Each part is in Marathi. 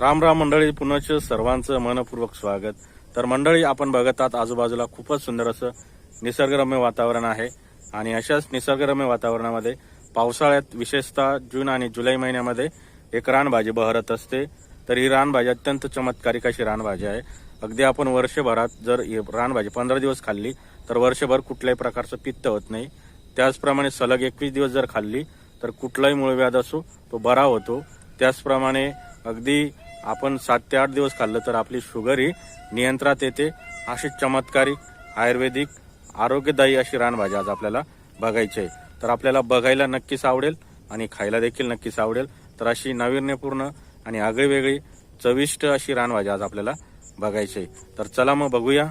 राम राम मंडळी पुनश्च सर्वांचं मनपूर्वक स्वागत. तर मंडळी आपण बघत आहात आजूबाजूला खूपच सुंदर असं निसर्गरम्य वातावरण आहे. आणि अशाच निसर्गरम्य वातावरणामध्ये पावसाळ्यात विशेषतः जून आणि जुलै महिन्यामध्ये एक रानभाजी बहरत असते. तर ही रानभाजी अत्यंत चमत्कारिक अशी रानभाजी आहे. अगदी आपण वर्षभरात जर ही रानभाजी पंधरा दिवस खाल्ली तर वर्षभर कुठल्याही प्रकारचं पित्त होत नाही. त्याचप्रमाणे सलग एकवीस दिवस जर खाल्ली तर कुठलाही मूळव्याध असो तो बरा होतो. त्याचप्रमाणे अगदी आपण सात ते आठ दिवस खाल्लं तर आपली शुगर ही नियंत्रणात येते. अशी चमत्कारिक आयुर्वेदिक आरोग्यदायी अशी रानभाजी आज आपल्याला बघायची आहे. तर आपल्याला बघायला नक्कीच आवडेल आणि खायला देखील नक्कीच आवडेल. तर अशी नाविन्यपूर्ण आणि आगळीवेगळी चविष्ट अशी रानभाजी आज आपल्याला बघायची आहे. तर चला मग बघूया.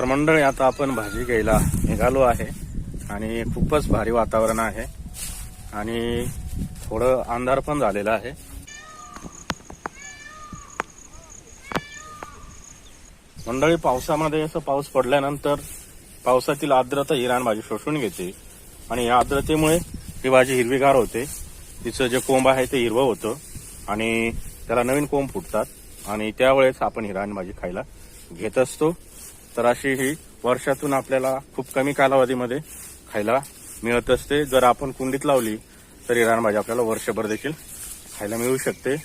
तर मंडळी आता आपण भाजी घ्यायला निघालो आहे आणि खूपच भारी वातावरण आहे आणि थोडं अंधार पण झालेला आहे. मंडळी पावसामध्ये असं पाऊस पडल्यानंतर पावसातील आर्द्रता हिराण भाजी शोषून घेते आणि या आर्द्रतेमुळे ही भाजी हिरवीगार होते. तिचं जे कोंब आहे ते हिरवं होतं आणि त्याला नवीन कोंब फुटतात आणि त्यावेळेस आपण हिराण भाजी खायला घेत असतो. तर अशी ही वर्षातून आपल्याला खूप कमी कालावधीमध्ये खायला मिळत असते. जर आपण कुंडीत लावली तर ही रानभाजी आपल्याला वर्षभर देखील खायला मिळू शकते.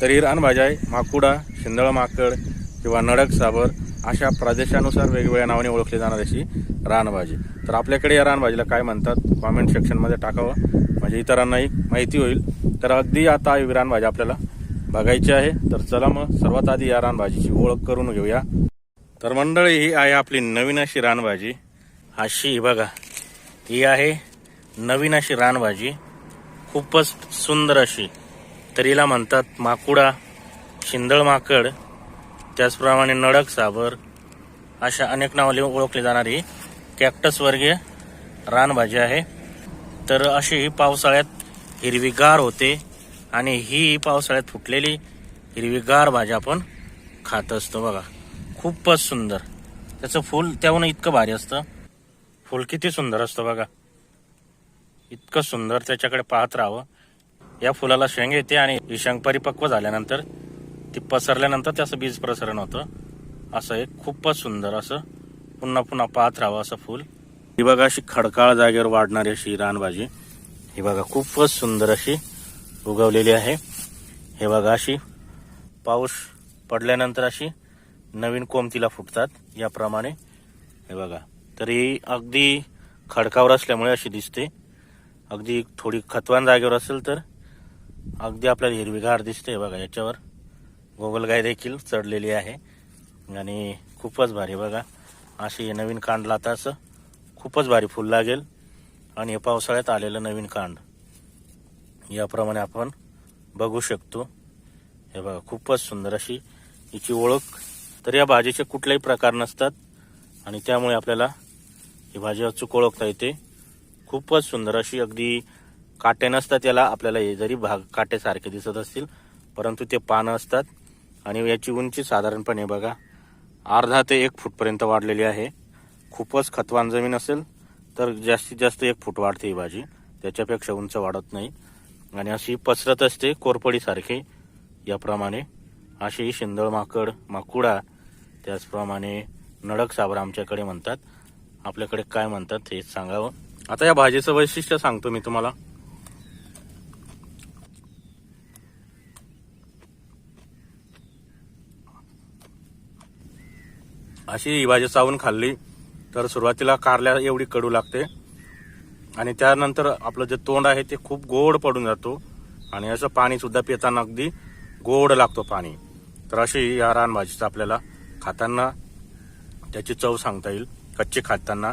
तर ही आहे माकुडा शिंदळ माकड किंवा नडक साबर अशा प्रदेशानुसार वेगवेगळ्या नावाने ओळखली जाणारी अशी रानभाजी. तर आपल्याकडे या रानभाजीला काय म्हणतात? कॉमेंट सेक्शनमध्ये टाकावं. म्हणजे इतरांनाही माहिती होईल. तर अगदी आता ही रानभाजी आपल्याला बघायची आहे. तर चला मग सर्वात आधी या रानभाजीची ओळख करून घेऊया. तर मंडळी ही आहे आपली नवीन अशी रानभाजी. अशी बघा. ही आहे नवीन अशी रानभाजी. खूपच सुंदर अशी. तर हिला म्हणतात माकुडा शिंदळ माकड त्याचप्रमाणे नडक साबर अशा अनेक नावाने ओळखली जाणारी कॅक्टस वर्गीय रानभाजी आहे. तर अशी ही पावसाळ्यात हिरवीगार होते आणि ही पावसाळ्यात फुटलेली हिरवीगार भाजी आपण खात असतो बघा. खूपच सुंदर. त्याचं फूल त्याहून इतकं भारी असतं. फूल किती सुंदर असतं बघा. इतकं सुंदर त्याच्याकडे पाहत राहावं. या फुलाला शेंग येते आणि ही शेंग परिपक्व झाल्यानंतर ती पसरल्यानंतर त्याचं बीज प्रसरण होतं. असं एक खूपच सुंदर असं पुन्हा पुन्हा पाहत राहावं असं फुल. ही बघा अशी खडकाळ जागेवर वाढणारी अशी रानभाजी. ही बघा खूपच सुंदर अशी उगवलेली आहे. हे बघा अशी पाऊस पडल्यानंतर अशी नवीन कोमतीला फुटतात याप्रमाणे. हे बघा. तर ही अगदी खडकावर असल्यामुळे अशी दिसते. अगदी थोडी खतवान जागेवर असेल तर अगदी आपल्याला हिरवीगार दिसते बघा याच्यावर. गोगलगाय देखील चढलेली आहे. आणि खूपच भारी बघा. अशी हे नवीन कांड लाताचं खूपच भारी फुल लागेल. आणि हे पावसाळ्यात आलेलं नवीन कांड. याप्रमाणे आपण बघू शकतो. हे बघा खूपच सुंदर अशी हिची ओळख. तर या भाजीचे कुठलेही प्रकार नसतात. आणि त्यामुळे आपल्याला ही भाजी अचूक ओळखता येते. खूपच सुंदर अशी अगदी काटे नसतात याला. आपल्याला हे जरी भाग काटेसारखे दिसत असतील परंतु ते पानं असतात. आणि याची उंची साधारणपणे बघा अर्धा ते एक फूटपर्यंत वाढलेली आहे. खूपच खतवान जमीन असेल तर जास्तीत जास्त एक फूट वाढते ही भाजी. त्याच्यापेक्षा उंच वाढत नाही. आणि अशी पसरत असते कोरपडीसारखे. याप्रमाणे अशी शिंदळ माकड माकुडा त्याचप्रमाणे नडक साबर आमच्याकडे म्हणतात. आपल्याकडे काय म्हणतात हे सांगावं. आता या भाजीचं वैशिष्ट्य सांगतो मी तुम्हाला. अशी ही भाजी चावून खाल्ली तर सुरुवातीला कारल्या एवढी कडू लागते. आणि त्यानंतर आपलं जे तोंड आहे ते खूप गोड पडून जातो. आणि असं पाणीसुद्धा पिताना अगदी गोड लागतो पाणी. तर अशी या रानभाजीचं आपल्याला खाताना त्याची चव सांगता येईल कच्ची खाताना.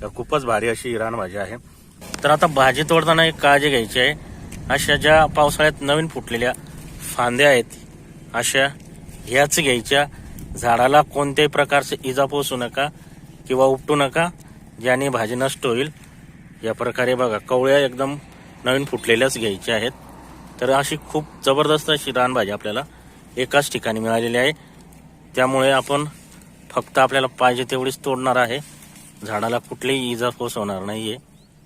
तर खूपच भारी अशी ही रानभाजी आहे. तर आता भाजी तोडताना एक काळजी घ्यायची आहे. अशा ज्या पावसाळ्यात नवीन फुटलेल्या फांद्या आहेत अशा ह्याच घ्यायच्या. झाडाला कोणत्याही प्रकारचे इजा पोचू नका किंवा उपटू नका ज्याने भाजी नष्ट होईल. या प्रकारे बघा कवळ्या एकदम नवीन फुटलेल्याच घ्यायच्या आहेत. तर अशी खूप जबरदस्त अशी रानभाजी आपल्याला एकाच ठिकाणी मिळालेली आहे. त्यामुळे आपण फक्त आपल्याला पाहिजे तेवढीच तोडणार आहे. झाडाला कुठलीही इजा पोचवणार नाही आहे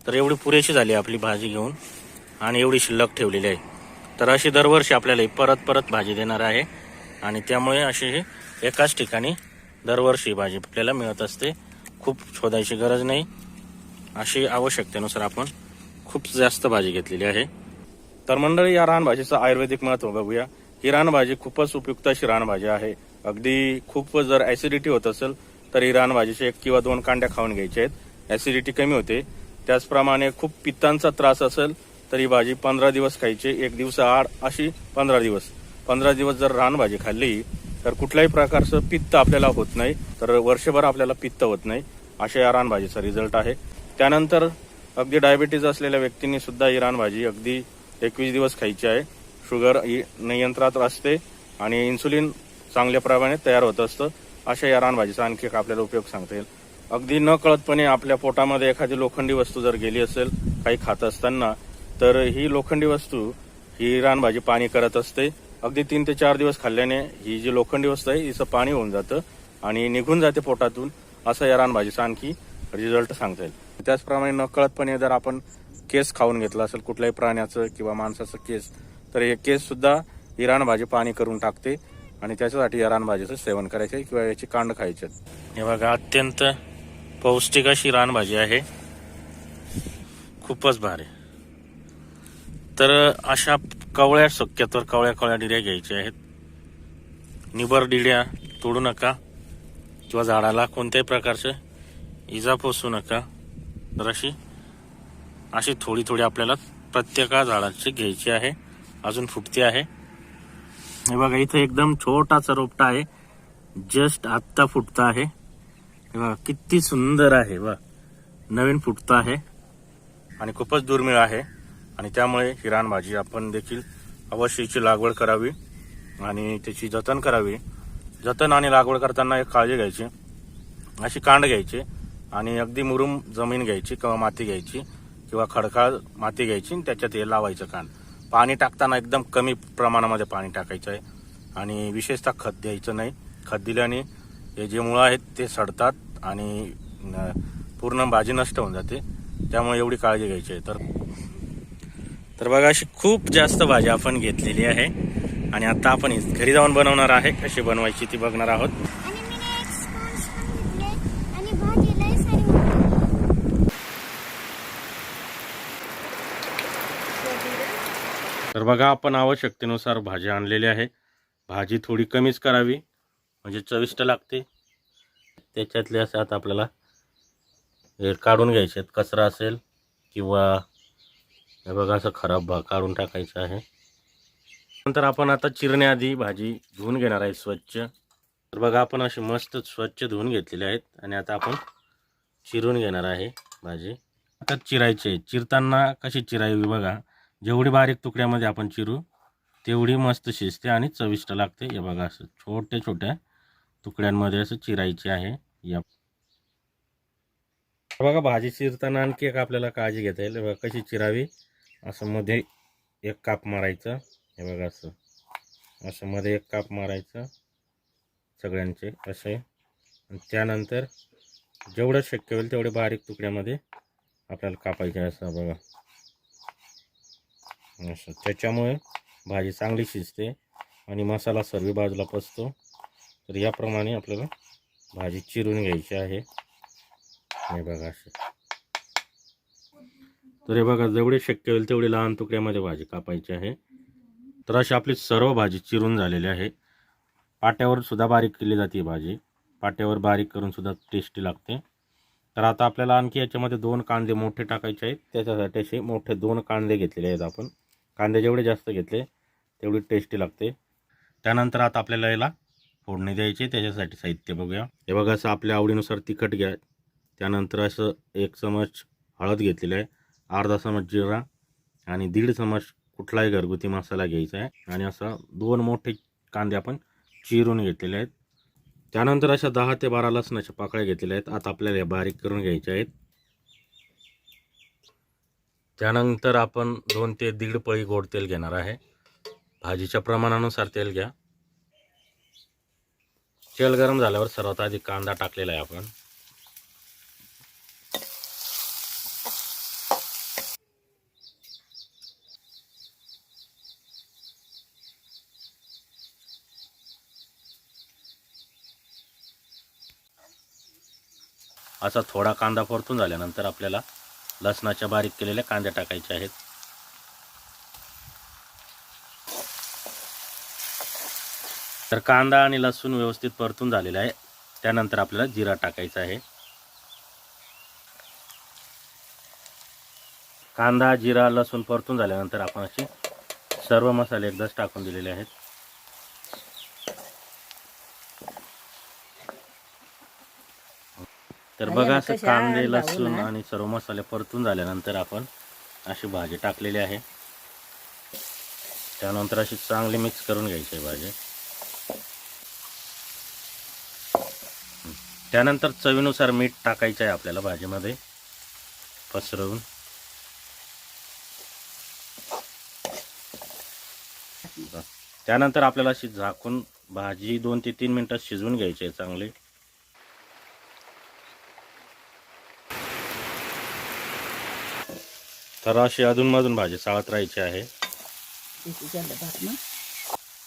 तर एवढी पुरेशी झाली आपली भाजी घेऊन आणि एवढी शिल्लक ठेवलेली आहे. तर अशी दरवर्षी आपल्याला परत परत भाजी देणार आहे. आणि त्यामुळे अशी ही एकाच ठिकाणी दरवर्षी भाजी आपल्याला मिळत असते. खूप शोधायची गरज नाही. अशी आवश्यकतेनुसार आपण खूप जास्त भाजी घेतलेली आहे. तर मंडळी या रानभाजीचं आयुर्वेदिक महत्त्व बघूया. ही रानभाजी खूपच उपयुक्त अशी रानभाजी आहे. अगदी खूप जर ऍसिडिटी होत असेल तर ही रानभाजीचे एक किंवा दोन कांड्या खाऊन घ्यायच्या आहेत. ऍसिडिटी कमी होते. त्याचप्रमाणे खूप पित्तांचा त्रास असेल तर ही भाजी पंधरा दिवस खायची. एक दिवसा आड अशी पंधरा दिवस. पंधरा दिवस जर रानभाजी खाल्ली तर कुठल्याही प्रकारचं पित्त आपल्याला होत नाही. तर वर्षभर आपल्याला पित्त होत नाही. अशा या रानभाजीचा रिझल्ट आहे. त्यानंतर अगदी डायबिटीज असलेल्या व्यक्तींनी सुद्धा ही रानभाजी अगदी एकवीस दिवस खायची आहे. शुगर ही नियंत्रणात असते आणि इन्सुलिन चांगल्या प्रमाणे तयार होत असतं. अशा या रानभाजीचा आणखी एक आपल्याला उपयोग सांगता येईल. अगदी न कळतपणे आपल्या पोटामध्ये एखादी लोखंडी वस्तू जर गेली असेल काही खात असताना तर ही लोखंडी वस्तू ही रानभाजी पाणी करत असते. अगदी तीन ते चार दिवस खाल्ल्याने ही जी लोखंडी वस्तू आहे हिचं पाणी होऊन जातं आणि निघून जाते पोटातून असं या रानभाजीचा आणखी रिझल्ट सांगता येईल. त्याचप्रमाणे नकळतपणे जर आपण केस खाऊन घेतला असेल कुठल्याही प्राण्याचं किंवा माणसाचं केस तर हे केस सुद्धा ही रानभाजी पाणी करून टाकते आणि त्याच्यासाठी या रानभाजीचं सेवन करायचं किंवा याची कांड खायचे हे बघा अत्यंत पौष्टिक अशी रानभाजी आहे. खूपच भारी. तर अशा कवळ्या शक्यतोवर कवळ्या कवळ्या डिड्या घ्यायच्या आहेत. निबर डिड्या तोडू नका किंवा झाडाला कोणत्याही प्रकारचे इजा पोसू नका. तर अशी अशी थोडी थोडी आपल्याला प्रत्येका झाडाची घ्यायची आहे. अजून फुटते आहे. हे बघा इथं एकदम छोटासा रोपटा आहे. जस्ट आत्ता फुटता आहे. हे बघा किती सुंदर आहे. बघा नवीन फुटतं आहे. आणि खूपच दुर्मिळ आहे. आणि त्यामुळे ही रानभाजी आपण देखील अवश्यची लागवड करावी आणि त्याची जतन करावी. जतन आणि लागवड करताना एक काळजी घ्यायची अशी कांड घ्यायची आणि अगदी मुरुम जमीन घ्यायची किंवा माती घ्यायची किंवा खडकाळ माती घ्यायची आणि त्याच्यात हे लावायचं कांड. पाणी टाकताना एकदम कमी प्रमाणामध्ये पाणी टाकायचं आहे आणि विशेषतः खत द्यायचं नाही. खत दिल्याने हे जे मुळं आहेत ते सडतात आणि पूर्ण भाजी नष्ट होऊन जाते. त्यामुळे एवढी काळजी घ्यायची आहे. तर तर बघा अशी खूप जास्त भाजी आपण घेतलेली आहे. आणि आता आपण ही घरी जाऊन बनवणार आहे कशी बनवायची ती बघणार आहोत. तर बघा आपण आवश्यकतेनुसार भाजी आणलेली आहे. भाजी थोडी कमीच करावी म्हणजे चविष्ट लागते. त्याच्यातले असं आता आपल्याला हे काढून घ्यायचे आहेत. कचरा असेल किंवा हे बघा असं खराब भाग काढून टाकायचं आहे. नंतर आपण आता चिरण्याआधी भाजी धुवून घेणार आहे स्वच्छ. तर बघा आपण अशी मस्त स्वच्छ धुवून घेतलेले आहेत आणि आता आपण चिरून घेणार आहे भाजी. आता चिरायची आहे. चिरताना कशी चिरावी बघा. जेवढी बारीक तुकड्यामध्ये आपण चिरू तेवढी मस्त शिजते आणि चविष्ट लागते. हे बघा असं छोट्या छोट्या तुकड्यांमध्ये असं चिरायची आहे. या बघा भाजी चिरताना आणखी एक आपल्याला काळजी घेता येईल. बघा कशी चिरावी. असं मध्ये एक काप मारायचं. हे बघा असं. असं मध्ये एक काप मारायचं. सगळ्यांचे असे. आणि त्यानंतर जेवढं शक्य होईल तेवढे बारीक तुकड्यामध्ये आपल्याला कापायचे असं बघा. असं. त्याच्यामुळे भाजी चांगली शिजते आणि मसाला सर्व बाजूला पसतो. तर याप्रमाणे आपल्याला भाजी चिरून घ्यायची आहे. हे बघा असं. तर हे बघा जेवढे शक्य होईल तेवढे लहान तुकड्यामध्ये भाजी कापायची आहे. तर अशी आपली सर्व भाजी चिरून झालेली आहे. पाट्यावर सुद्धा बारीक केली जाते ही भाजी. पाट्यावर बारीक करून सुद्धा टेस्टी लागते. तर आता आपल्याला आणखी याच्यामध्ये दोन कांदे मोठे टाकायचे आहेत. त्याच्यासाठी असे मोठे दोन कांदे घेतलेले आहेत आपण. कांदे जेवढे जास्त घेतले तेवढी टेस्टी लागते. त्यानंतर आता आपल्याला याला फोडणी द्यायची त्याच्यासाठी साहित्य बघूया. हे बघा असं आपल्या आवडीनुसार तिखट घ्या. त्यानंतर असं एक चमच हळद घेतलेलं आहे. अर्धा चमच जिरा आणि दीड चमच कुठलाही घरगुती मसाला घ्यायचा आहे. आणि असं दोन मोठे कांदे आपण चिरून घेतलेले आहेत. त्यानंतर अशा दहा ते बारा लसणाच्या पाकळ्या घेतलेल्या आहेत. आता आपल्याला बारीक करून घ्यायच्या आहेत. त्यानंतर आपण दोन ते दीड पळी गोड तेल घेणार आहे. भाजीच्या प्रमाणानुसार तेल घ्या. तेल गरम झाल्यावर सर्वात आधी कांदा टाकलेला आहे आपण. असा थोडा कांदा परतून झाल्यानंतर आपल्याला लसणाच्या बारीक केलेल्या कांद्या टाकायच्या आहेत. तर कांदा आणि लसूण व्यवस्थित परतून झालेला आहे. त्यानंतर आपल्याला जिरा टाकायचा आहे. कांदा जिरा लसूण परतून झाल्यानंतर आपण असे सर्व मसाले एकदाच टाकून दिलेले आहेत. तर बघा असं कांदे लसूण. आणि सर्व मसाले परतून झाल्यानंतर आपण अशी भाजी टाकलेली आहे. त्यानंतर अशी चांगली मिक्स करून घ्यायची आहे भाजी. त्यानंतर चवीनुसार मीठ टाकायचं आहे आपल्याला भाजीमध्ये. पसरवून. त्यानंतर आपल्याला अशी झाकून भाजी दोन ते तीन मिनटात शिजवून घ्यायची आहे चांगली. तर अशी अधूनमधून भाजी चाळत राहायची आहे.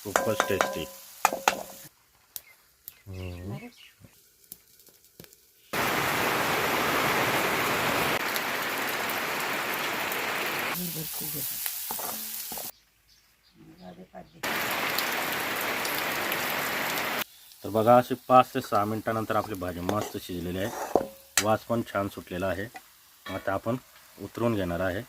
खूपच टेस्टी तर बघा अशी पाच ते सहा मिनिटानंतर आपली भाजी मस्त शिजलेली आहे. वास पण छान सुटलेला आहे. आता आपण उतरून घेणार आहे.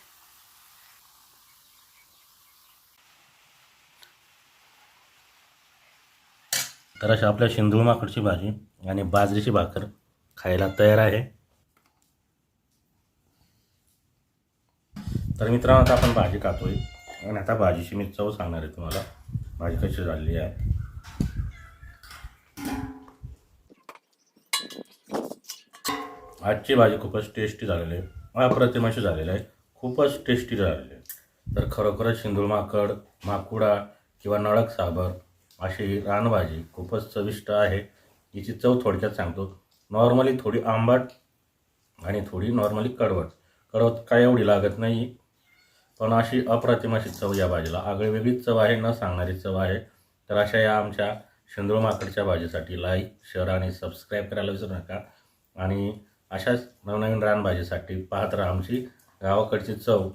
तर अशी आपल्या शिंदूळ माकडची भाजी आणि बाजरीची भाकर खायला तयार आहे. तर मित्रांनो आता आपण भाजी खातोय. आणि आता भाजीची मी चव सांगणार आहे तुम्हाला. भाजी कशी झालेली आहे. आजची भाजी खूपच टेस्टी झालेली आहे. अप्रतिम असे झालेली आहे खूपच टेस्टी झालेली आहे तर खरोखरच शिंदूळ माकड माकुडा किंवा नळक साबर अशी रानभाजी खूपच चविष्ट आहे. याची चव थोडक्यात सांगतो. नॉर्मली थोडी आंबट आणि थोडी नॉर्मली कडवट. कडवत काय एवढी लागत नाही पण अशी अप्रतिम अशी चव या भाजीला. आगळी वेगळीच चव आहे न सांगणारी चव आहे. तर अशा या आमच्या शेंदूळ माकडच्या भाजीसाठी लाईक शेअर आणि सबस्क्राईब करायला विसरू नका. आणि अशाच नवनवीन रानभाजीसाठी पाहत राहा आमची गावाकडची चव.